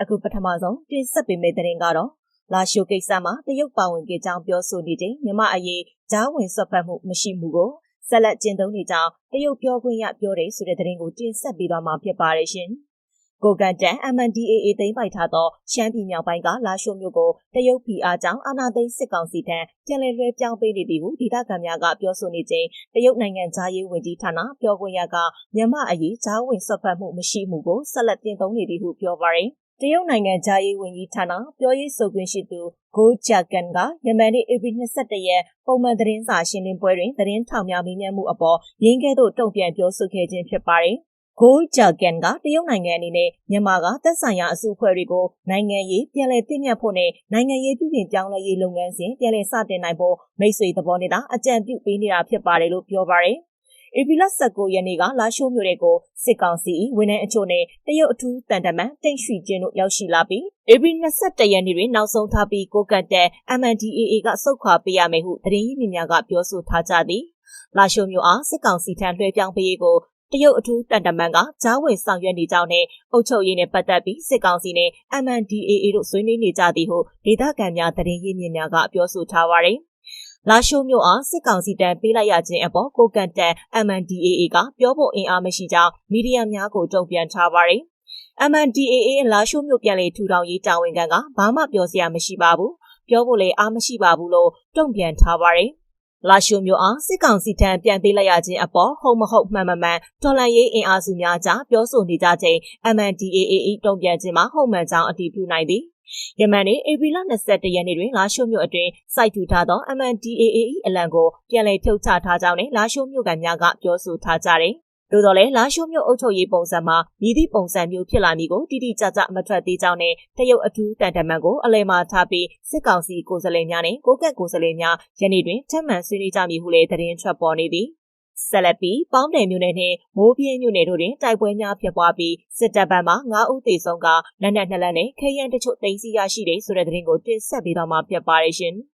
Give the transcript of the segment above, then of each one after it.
အခုပထမဆုံးတင်ဆက်ပေးမယ့်သတင်းကတော့လာရှိုကိစ္စမှာတရုတ်ပါဝင်ကြောင်းပြောဆိုနေချိန်မြမအရေးဂျားဝင်ဆွတ်ဖက်မှုမရှိမှုကိုဆက်လက်ကျင့်သုံးနေကြောင်းတရုတ်ပြောခွင့်ရပြောတယ်ဆိုတဲ့သတင်းကိုတင်ဆက်ပေးသွားမှာဖြစ်ပါတယ်ရှင်။ကိုကန်တန် MNDAA သိမ်းပိုက်ထားသောရှမ်းပြည်မြောက်ပိုင်းကလာရှိုမြို့ကိုတရုတ်ပြည်အားကြောင့်အာဏာသိမ်းစစ်ကောင်စီထံပြန်လည်လွှဲပြောင်းပေးနေပြီဟုဒေသခံများကပြောဆိုနေချိန်တရုတ်နိုင်ငံသားရေးဝန်ကြီးဌာနပြောခွင့်ရကမြန်မာအရေးဂျားဝင်ဆွတ်ဖက်မှုမရှိမှုကိုဆက်လက်တင်သုံးနေပြီဟုပြောပါရယ် တရုတ်နိုင်ငံဂျာရေးဝန်ကြီးဌာနပြောရေးဆိုခွင့်ရှိသူဂိုဂျာကန်ကယမန်နေ့ April 22ရက်ပုံမှန်သတင်းစာရှင်းလင်းပွဲတွင်သတင်းထောက်များမေးမြန်းမှုအပေါ်ရင်းကဲ့သို့တုံ့ပြန်ပြောဆိုခဲ့ခြင်းဖြစ်ပါတယ်။ဂိုးဂျာကန်ကတရုတ်နိုင်ငံအနေနဲ့မြန်မာကသက်ဆိုင်ရာအစုအဖွဲ့တွေကိုနိုင်ငံရေးပြန်လည်သိမြတ်ဖို့နဲ့နိုင်ငံရေးပြုပြင်ပြောင်းလဲရေးလုပ်ငန်းစဉ်ပြန်လည်စတင်နိုင်ဖို့မိတ်ဆွေသဘောနဲ့တာအကြံပြုပေးနေတာဖြစ်ပါတယ်လို့ပြောပါတယ်။ ဧပြီလ19ရက်နေ့ကလာရှိုးမြို့တဲ့ကိုစစ်ကောင်စီဝန်ထမ်းအချို့နဲ့တရုတ်အထူးတန်တမန်တိတ်ရွှေကျင်းတို့ရောက်ရှိလာပြီးဧပြီ21ရက်နေ့တွင်နောက်ဆုံးထားပြီးကိုကတ်တဲ့ MNDAA ကစုတ်ခွာပေးရမယ်ဟုသတင်းရင်းမြစ်များကပြောဆိုထားကြသည်။လာရှိုးမြို့အားစစ်ကောင်စီထံလွှဲပြောင်းပေးကိုတရုတ်အထူးတန်တမန်ကကြားဝင်ဆောင်ရွက်နေကြောင်းနဲ့အုပ်ချုပ်ရေးနဲ့ပတ်သက်ပြီးစစ်ကောင်စီနဲ့ MNDAA တို့ဆွေးနွေးနေကြသည်ဟုဒေသခံများသတင်းရင်းမြစ်များကပြောဆိုထားပါတယ်။ လာရှိုးမြို့အားစစ်ကောင်စီတန်းပေးလိုက်ရခြင်းအပေါ်ကိုကန်တန် MNDAA ကပြောဖို့အင်အားမရှိကြောင်းမီဒီယာများကိုတုံ့ပြန်ထားပါတယ်။ MNDAA လာရှိုးမြို့ပြန်လည်ထူထောင်ရေးတာဝန်ခံကဘာမှပြောစရာမရှိပါဘူး။ပြောဖို့လည်းအားမရှိပါဘူးလို့တုံ့ပြန်ထားပါတယ်။လာရှိုမျိုးအားစစ်ကောင်စီထံပြန်ပေးလိုက်ရခြင်းအပေါ်ဟုတ်မဟုတ်မှန်မမှန်တော်လှန်ရေးအင်အားစုများကြားပြောဆိုနေကြချိန် MNDAA တုံ့ပြန်ခြင်းမှာဟုတ်မှန်ကြောင်းအတည်ပြုနိုင်သည် ယမန်နေ့ဧပြီလ22ရက်နေ့တွင်လာရှိုမြို့အတွင်းစိုက်ထူထားသော MNDAA အလံကိုပြန်လည်ဖြုတ်ချထားကြောင်းနဲ့လာရှိုမြို့ကန်များကပြောဆိုထားကြတယ်သို့တော်လည်းလာရှိုးမြို့အုပ်ချုပ်ရေးပုံစံမှာမြည်သည့်ပုံစံမျိုးဖြစ်လာမည်ကိုတိတိကျကျမထွက်သေးကြောင်းနဲ့တရုတ်အထူးတန်တမန်ကိုအလဲမှာထားပြီးစစ်ကောင်စီကိုယ်စားလှယ်များနဲ့ကိုကက်ကိုယ်စားလှယ်များယနေ့တွင်ထပ်မံဆွေးနွေးကြမည်ဟုလည်းသတင်းထွက်ပေါ်နေသည် ဆက်လက်ပြီးပေါင်းတယ်မြို့နယ်နှင့်မိုးပြင်းမြို့နယ်တို့တွင်တိုက်ပွဲများဖြစ်ပွားပြီးစစ်တပ်ဘက်မှ9ဦးသေဆုံးကလက်နက်နှစ်လက်နဲ့ခဲယမ်းတချို့တင်စီရရှိတယ်ဆိုတဲ့သတင်းကိုတင်ဆက်ပေးတော့မှာဖြစ်ပါတယ်ရှင်။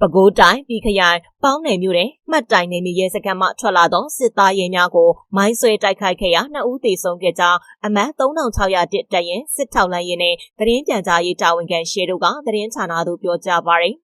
ပဲခူးတိုင်းပြည်ခရိုင်ပေါင်းနယ်မြို့နယ်မှတ်တိုင်နေမီရဲစခန်းမှထွက်လာသောစစ်သားရဲများကိုမိုင်းဆွဲတိုက်ခိုက်ခဲ့ရာနှစ်ဦးသေဆုံးခဲ့ကြောင်းအမတ်3600တက်တရင်စစ်ထောက်လိုင်းရဲနဲ့သတင်းပြန်ကြားရေးတာဝန်ခံရှေတို့ကသတင်းဌာနသို့ပြောကြားပါရယ်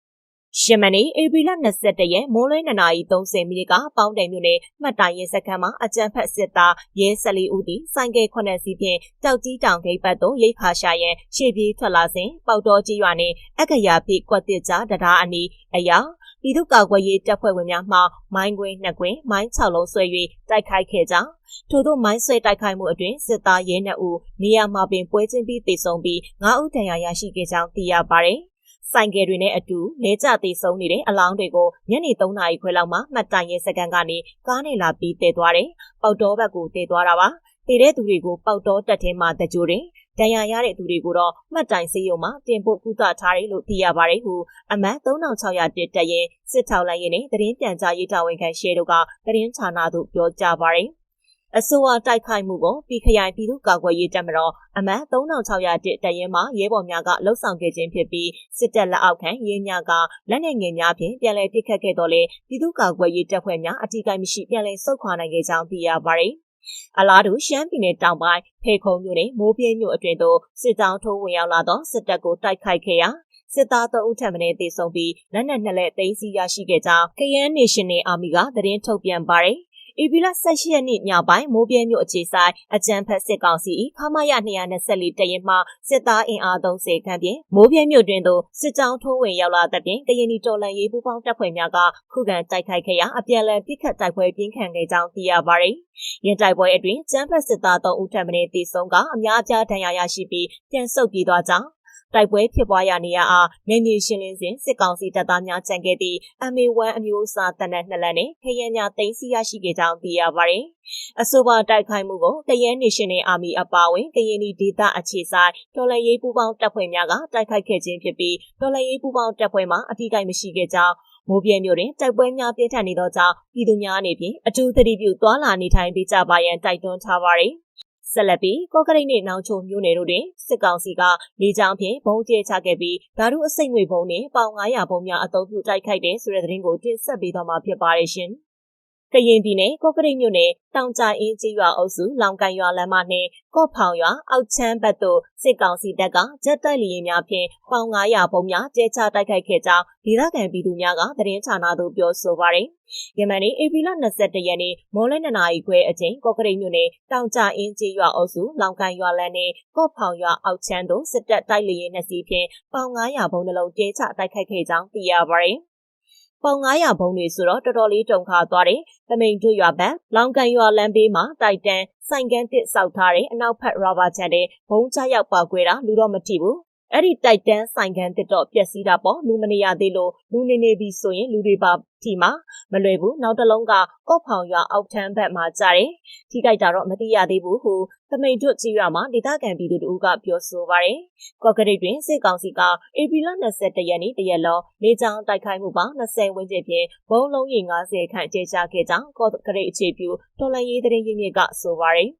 ရှမနီဧပြီလ22ရက်မိုးလွဲ2နာရီ30မိနစ်ကပေါင်းတယ်မြို့နယ်မှတ်တိုင်ရဲစခန်းမှာအကြမ်းဖက်စစ်သားရဲ14ဦးသည်စိုင်းကဲ9စီးဖြင့်တောက်ကြီးတောင်ဂိတ်ဘက်သို့ရိတ်ခါရှာရန်ရှေ့ပြေးထွက်လာစဉ်ပေါတော်ကြီးရွာနှင့်အက္ခရာဖိကွက်တစ်ကြားတရားအနီးအရာပြည်သူ့ကာကွယ်ရေးတပ်ဖွဲ့ဝင်များမှမိုင်းကွင်းနှစ်ကွင်းမိုင်း6လုံးဆွဲ၍တိုက်ခိုက်ခဲ့ကြောင်းထို့သောမိုင်းဆွဲတိုက်ခိုက်မှုအတွင်းစစ်သားရဲ2ဦးနေရာမှာပင်ပွဲချင်းပြီးတေဆုံးပြီး9ဦးဒဏ်ရာရရှိခဲ့ကြောင်းသိရပါတယ်။ ဆိုင်ကယ်တွေနဲ့အတူလဲကျသေးဆုံးနေတဲ့အလောင်းတွေကိုညနေ3နာရီခွဲလောက်မှမှတ်တိုင်ရဲစကန်ကနေကားနဲ့လာပြီးတည်သွားတယ်။ပေါက်တော်ဘက်ကိုတည်သွားတာပါ။တည်တဲ့သူတွေကိုပေါက်တော်တက်ထဲမှာတကြိုတယ်။ဒဏ်ရာရတဲ့သူတွေကိုတော့မှတ်တိုင်စေးရုံမှာတင်ပို့ကုသထားတယ်လို့သိရပါတယ်ဟုအမတ်3600တက်တက်ရင်စစ်ထောက်လိုက်ရင်နဲ့သတင်းပြန်ကြားရေးတာဝန်ခံရှဲတို့ကသတင်းဌာနသို့ပြောကြားပါတယ်။ အစိုးရတိုက်ခိုက်မှုကိုပြည်ခရိုင်ပြည်သူ့ကာကွယ်ရေးတပ်မတော်အမှတ်3600တတရင်မှရဲဘော်များကလှုပ်ဆောင်ခဲ့ခြင်းဖြစ်ပြီးစစ်တပ်လက်အောက်ခံရဲများကလက်နက်ငယ်များဖြင့်ပြန်လည်ပစ်ခတ်ခဲ့တော်လဲပြည်သူ့ကာကွယ်ရေးတပ်ဖွဲ့များအထူးကိမရှိပြန်လည်ဆုတ်ခွာနိုင်ခဲ့ကြောင်းသိရပါတယ်။အလားတူရှမ်းပြည်နယ်တောင်ပိုင်းဖေခုံမြို့နယ်မိုးပြင်းမြို့အတွင်သို့စစ်တောင်းထိုးဝင်ရောက်လာသောစစ်တပ်ကိုတိုက်ခိုက်ခဲ့ရာစစ်သား3ဦးထပ်မံတေဆုံးပြီးလက်နက်နှစ်လက်သိမ်းဆည်းရရှိခဲ့ကြောင်း KN National Army ကသတင်းထုတ်ပြန်ပါတယ်။ ဧပြီလ18ရက်နေ့ညပိုင်းမိုးပြဲမြို့အခြေဆိုင်အကြံဖက်စစ်ကောင်စီခမာရ224တရင်မှစစ်သားအင်အား30ခန့်ဖြင့်မိုးပြဲမြို့တွင်သို့စစ်ကြောင်းထိုးဝင်ရောက်လာတဲ့ပြင်ကရင်နီတော်လှန်ရေးပူးပေါင်းတပ်ဖွဲ့များကခုခံတိုက်ခိုက်ခဲ့ရာအပြန်အလှန်ပစ်ခတ်တိုက်ပွဲပြင်းထန်ခဲ့ကြောင်းသိရပါတယ်။ရင်တိုက်ပွဲအတွင်းကျန်းဖက်စစ်သား3ဦးထပ်မံတေဆုံးကအများအပြားဒဏ်ရာရရှိပြီးပြန်ဆုတ်ပြေးသွားကြောင်း တိုက်ပွဲဖြစ်ပွားရာနေရာအားနေမြေရှင်းလင်းစဉ်စစ်ကောင်စီတပ်သားများကြံခဲ့သည့် MA1 အမျိုးအစားတနက်နှစ်လက်နဲ့ခရဲများတင်စီရရှိခဲ့ကြောင်းသိရပါတယ်။အဆိုပါတိုက်ခိုက်မှုကိုကရဲနေရှင်နယ်အာမီအပါဝင်ကရင်ဒေသအခြေဆိုင်တော်လှန်ရေးပူးပေါင်းတပ်ဖွဲ့များကတိုက်ခိုက်ခဲ့ခြင်းဖြစ်ပြီးတော်လှန်ရေးပူးပေါင်းတပ်ဖွဲ့မှအထူးကိမရှိခဲ့ကြောင်းမိုးပြဲမြို့တွင်တိုက်ပွဲများပြင်းထန်နေသောကြောင့်ပြည်သူများအနေဖြင့်အထူးသတိပြုသွာလာနေထိုင်ပေးကြပါရန်တိုက်တွန်းထားပါသည် ဆက်လက်ပြီးကော့ကရိတ်နှင့်နောင်ချုံမြို့နယ်တို့တွင်စစ်ကောင်စီကလေကြောင်းဖြင့်ဘုံကျဲချခဲ့ပြီးဓာတုအစိတ်ငွေဘုံနှင့်ပေါင်900ဘုံများအသုံးပြုတိုက်ခိုက်တဲ့ဆိုတဲ့သတင်းကိုတင်ဆက်ပေးသွားမှာဖြစ်ပါတယ်ရှင်။ ကရင်ပြည်နယ်ကော့ကရိတ်မြို့နယ်တောင်ကြအင်းကြီးရွာအုပ်စုလောင်ကန်ရွာလမ်းမနှင့်ကော့ဖောင်ရွာအောက်ချမ်းဘက်သို့စစ်ကောင်စီတပ်ကဂျက်တိုက်လေယာဉ်များဖြင့်ပေါင်900ပုံများကျဲချတိုက်ခိုက်ခဲ့ကြောင်းဒေသခံပြည်သူများကသတင်းဌာနသို့ပြောဆိုပါရယ်။ယမန်နေ့ဧပြီလ22ရက်နေ့မော်လ2နာရီခွဲအချိန်ကော့ကရိတ်မြို့နယ်တောင်ကြအင်းကြီးရွာအုပ်စုလောင်ကန်ရွာလမ်းနှင့်ကော့ဖောင်ရွာအောက်ချမ်းသို့စစ်တပ်တိုက်လေယာဉ်နှစ်စီးဖြင့်ပေါင်900ပုံနှလုံးကျဲချတိုက်ခိုက်ခဲ့ကြောင်းသိရပါရယ်။ ပေါင်900ဘုံတွေဆိုတော့တော်တော်လေးတုံခါသွားတယ်။တမိန်တို့ရွာဘက်လောင်ကန်ရွာလမ်းဘေးမှာတိုက်တန်းဆိုင်ကန်းတစ်စောက်ထားတဲ့အနောက်ဖက်ရာဘာချန်တဲ့ဘုံချရောက်ပါခွဲတာလူတော့မထိဘူး။ အဲ့ဒီတိုက်တန်းဆိုင်ကန်တစ်တော့ပျက်စီးတာပေါ့လူမနေရသေးလို့လူနေနေပြီဆိုရင်လူတွေပါထိမှာမလွယ်ဘူးနောက်တစ်လုံးကကော့ဖောင်ရွာအောက်ထမ်းဘက်မှာကြားတယ်ထိကြိုက်တာတော့မသိရသေးဘူးဟုသမိန်တွတ်ကြီးရွာမှာဒေသခံပြည်သူတို့ကပြောဆိုပါတယ်ကော့ကရိတ်တွင်စစ်ကောင်စီကဧပြီလ22ရက်နေ့တရက်လုံးလေကြောင်းတိုက်ခိုက်မှုပေါင်း20ဝန်းကျင်ဖြင့်ဘုံလုံးရေ90ခန့်ကျေချခဲ့ကြောင်းကော့ကရိတ်အခြေပြုတော်လန်ရေးတရင်ရင်းမြစ်ကဆိုပါတယ်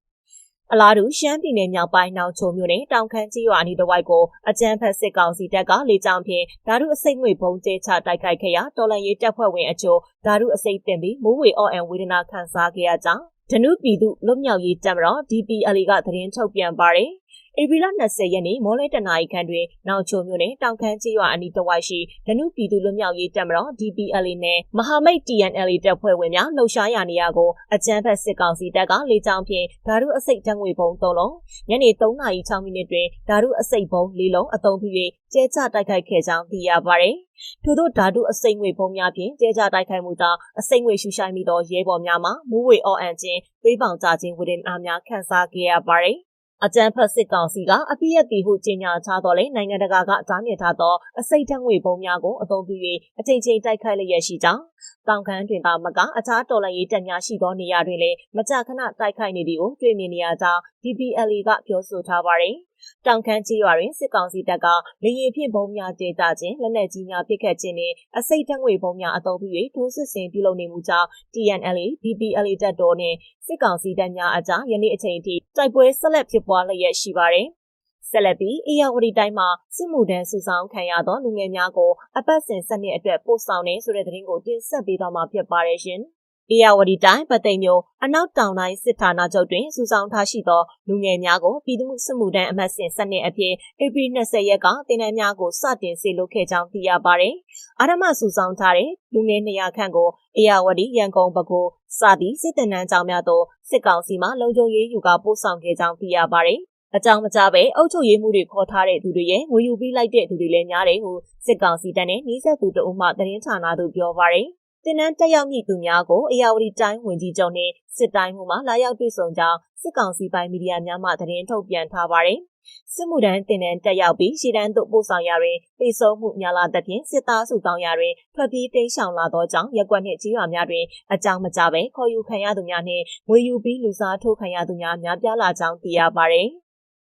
အလားတူရှမ်းပြည်နယ်မြောက်ပိုင်းနောင်ချုံမြို့နယ်တောင်ခမ်းကြီးရွာအနီးတစ်ဝိုက်ကိုအကြမ်းဖက်စစ်ကောင်စီတပ်ကလေကြောင်းဖြင့်ဓာတုအစိတ်ငွေဘုံကျဲချတိုက်ခိုက်ခဲ့ရာတော်လန်ရေးတပ်ဖွဲ့ဝင်အချို့ဓာတုအစိတ်တင်ပြီးမိုးဝေအော်အန်ဝေဒနာခံစားခဲ့ရကြောင်းဓနုပြည်သူလွတ်မြောက်ရေးတပ်မတော် DPLA ကသတင်းထုတ်ပြန်ပါတယ်။ဧပြီလ20ရက်နေ့မော်လဲတနာရီခန့်တွင်နောင်ချုံမြို့နယ်တောင်ခမ်းကျေးရွာအနီးတစ်ဝိုက်ရှိဒနုပြည်သူ့လွတ်မြောက်ရေးတပ်မတော် DPLA နဲ့မဟာမိတ် TNLA တပ်ဖွဲ့ဝင်များလှုပ်ရှားရာနေရာကိုအကြမ်းဖက်စစ်ကောင်စီတပ်ကလေကြောင်းဖြင့်ဓာတုအစိတ်တံငွေပုံ၃လုံးညနေ3:06မိနစ်တွင်ဓာတုအစိတ်ပုံ၄လုံးအသုံးပြု၍ကျဲချတိုက်ခိုက်ခဲ့ကြောင်းသိရပါဗျ။ထို့သောဓာတုအစိမ့်ငွေပုံများဖြင့်ကျဲကြတိုက်ခိုက်မှုကြောင့်အစိမ့်ငွေရှူရှိုင်းမိသောရဲဘော်များမှမူးဝေအော်အန်ခြင်းသွေးပေါင်ကြခြင်းဝေဒနာများခံစားခဲ့ရပါတယ်။ အကြံဖတ်စစ်ကောင်စီကအပြည့်ရတီဟုကြေညာချတော့လေနိုင်ငံတကာကတားမြစ်ထားသောအစိတ်ထက်ငွေပုံများကိုအသုံးပြု၍အချိန်ချင်းတိုက်ခိုက်လျက်ရှိကြောင်း တောင်ခမ်းတွင်သာမကအခြားတော်လှန်ရေးတပ်များရှိသောနေရာတွင်လည်းမကြာခဏတိုက်ခိုက်နေသည်ကိုတွေ့မြင်နေရကြောင်း DPLA ကပြောဆိုထားပါတယ်။တောင်ခမ်းကြီးရွာတွင်စစ်ကောင်စီတပ်ကလေရင်ဖြင့်ဘုံများကျေကြခြင်းလက်နက်ကြီးများပစ်ခတ်ခြင်းနှင့်အစိတ်တငွေဘုံများအသုံးပြု၍ထိုးစစ်ဆင်ပြုလုပ်နေမှုကြောင့် TNLA, DPLA တပ်တော်နှင့်စစ်ကောင်စီတပ်များအကြားယနေ့အချိန်ထိတိုက်ပွဲဆက်လက်ဖြစ်ပွားလျက်ရှိပါတယ်။ ဆက်လက်ပြီးအေယာဝတီတိုင်းမှာစစ်မှုထမ်းစုဆောင်ခံရသောလူငယ်များကိုအပတ်စဉ်စနစ်အတွက်ပို့ဆောင်နေဆိုတဲ့သတင်းကိုတင်ဆက်ပေးသွားမှာဖြစ်ပါတယ်ရှင်။အေယာဝတီတိုင်းပသိမ်မြို့အနောက်တောင်တိုင်းစစ်ဌာနချုပ်တွင်စုဆောင်ထားရှိသောလူငယ်များကိုပြည်သူ့စစ်မှုထမ်းအမတ်စဉ်စနစ်အဖြစ်ဧပြီ20ရက်ကတင်နန်းများကိုစတင်စေလွှတ်ခဲ့ကြောင်းသိရပါတယ်။အာရမစုဆောင်ထားတဲ့လူငယ်200ခန့်ကိုအေယာဝတီရန်ကုန်ဘကိုစသည်စစ်တပ်နှန်းကြောင်များသို့စစ်ကောင်စီမှလုံခြုံရေးယူကပို့ဆောင်ခဲ့ကြောင်းသိရပါတယ်။ အကြောင်းမကြပဲအုပ်ချုပ်ရေးမှုတွေခေါ်ထားတဲ့သူတွေရဲ့ငွေယူပြီးလိုက်တဲ့သူတွေလည်းများတယ်ဟုစစ်ကောင်စီတပ်နဲ့နှီးဆက်သူတအုပ်မှသတင်းဌာနသို့ပြောပါရယ်တင်နန်းတက်ရောက်မိသူများကိုအရာဝတီတိုင်းဝင်ကြီးချုပ်နှင့်စစ်တိုင်းမှုမှလာရောက်တွေ့ဆုံကြောင်းစစ်ကောင်စီပိုင်းမီဒီယာများမှသတင်းထုတ်ပြန်ထားပါတယ်။စစ်မှုထမ်းတင်နန်းတက်ရောက်ပြီးရှေ့တန်းသို့ပို့ဆောင်ရာတွင်ပိတ်ဆို့မှုများလာသဖြင့်စစ်သားစုတောင်းရာတွင်ထွက်ပြေးတိမ်းရှောင်လာသောကြောင့်ရက်ကွက်နှင့်ကြီးရွာများတွင်အကြောင်းမကြဘဲခေါ်ယူခံရသူများနှင့်ငွေယူပြီးလူစားထိုးခံရသူများများပြားလာကြောင်းသိရပါတယ်။